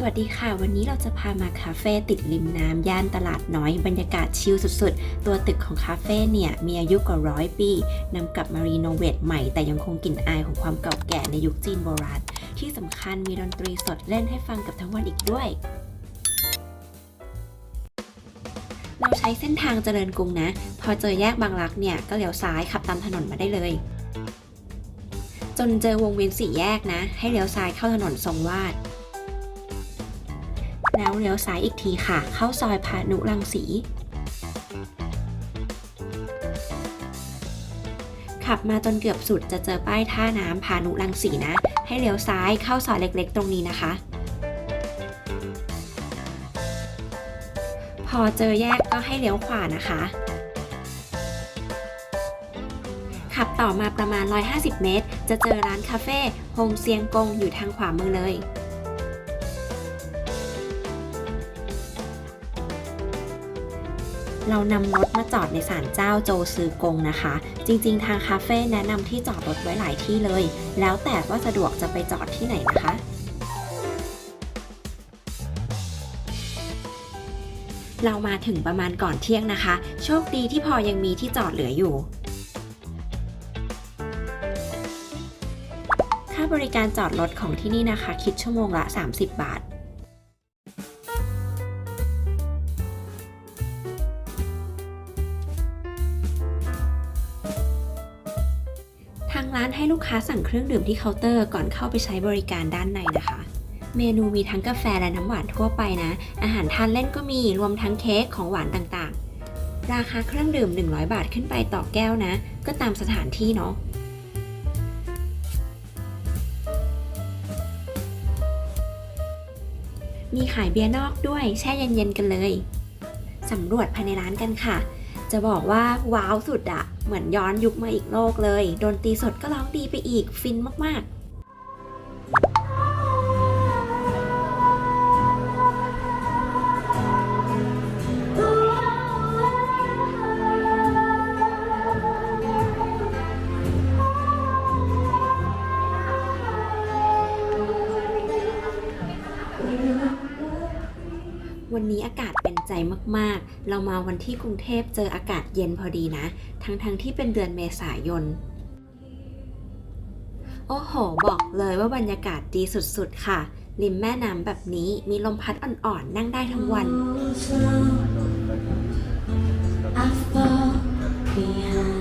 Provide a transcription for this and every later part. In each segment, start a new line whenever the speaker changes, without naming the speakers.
สวัสดีค่ะ วันนี้เราจะพามาคาเฟ่ติดริมน้ำย่านตลาดน้อยบรรยากาศชิลสุดๆ ตัวตึกของคาเฟ่เนี่ยมีอายุกว่าร้อยปีนำกลับมารีโนเวทใหม่แต่ยังคงกลิ่นอายของความเก่าแก่ในยุคจีนโบราณ ที่สำคัญมีดนตรีสดเล่นให้ฟังกับทั้งวันอีกด้วย เราใช้เส้นทางเจริญกรุงนะ พอเจอแยกบางรักเนี่ยก็เลี้ยวซ้ายขับตามถนนมาได้เลย จนเจอวงเวียนสี่แยกนะ ให้เลี้ยวซ้ายเข้าถนนทรงวาด แล้วเลี้ยวซ้ายอีกทีค่ะ เข้าซอยพานุรังสีขับมาจนเกือบสุดจะเจอป้ายท่าน้ำพานุรังสีนะ ให้เลี้ยวซ้ายเข้าซอยเล็กๆ ตรงนี้นะคะ พอเจอแยกก็ให้เลี้ยวขวานะคะ ขับต่อมาประมาณ 150 เมตร จะเจอร้านคาเฟ่โฮงเซียงกงอยู่ทางขวามือเลย เรานำรถมาจอดในศาลเจ้าโจซือกงนะคะ จริงๆ ทางคาเฟ่แนะนำที่จอดรถไว้หลายที่เลย แล้วแต่ว่าสะดวกจะไปจอดที่ไหนนะคะเรามาถึงประมาณก่อนเที่ยงนะคะ โชคดีที่พอยังมีที่จอดเหลืออยู่ ค่าบริการจอดรถของที่นี่นะคะ คิดชั่วโมงละ 30 บาททางร้านให้ลูกค้าสั่งเครื่องดื่มที่เคาน์เตอร์ก่อนเข้าไปใช้บริการด้านในนะคะ เมนูมีทั้งกาแฟและน้ำหวานทั่วไปนะ อาหารทานเล่นก็มีรวมทั้งเค้กของหวานต่างๆ ราคาเครื่องดื่ม 100 บาทขึ้นไปต่อแก้วนะ ก็ตามสถานที่เนาะมีขายเบียร์นอกด้วยแช่เย็นๆกันเลย สำรวจภายในร้านกันค่ะ จะบอกว่าว้าวสุดอะเหมือนย้อนยุคมาอีกโลกเลย ดนตรีสดก็ร้องดีไปอีกฟินมากๆ วันนี้อากาศเป็นใจมากๆ เรามาวันที่กรุงเทพเจออากาศเย็นพอดีนะ ทั้งๆทที่เป็นเดือนเมษายน โอ้โห บอกเลยว่าบรรยากาศดีสุดๆ ค่ะ ริมแม่น้ำแบบนี้มีลมพัดอ่อนๆ นั่งได้ทั้งวัน
I fall behind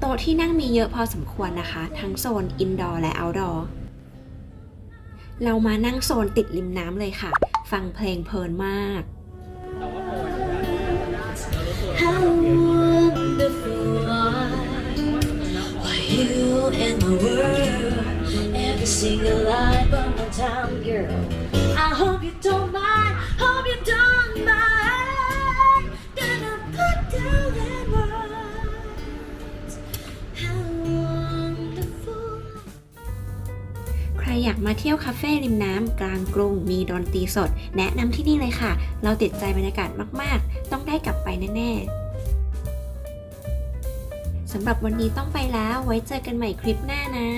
โต๊ะที่นั่งมีเยอะพอสมควรนะคะ ทั้งโซนอินดอร์และเอาท์ดอร์เรามานั่งโซนติดริมน้ำเลยค่ะ ฟังเพลงเพลินมาก
How wonderful life Why you in my world Every single life but my time girl I hope you don't mind
อยากมาเที่ยวคาเฟ่ริมน้ำกลางกรุงมีดนตรีสด แนะนำที่นี่เลยค่ะ เราติดใจบรรยากาศมากๆ ต้องได้กลับไปแน่ๆสำหรับวันนี้ต้องไปแล้วไว้เจอกันใหม่คลิปหน้านะ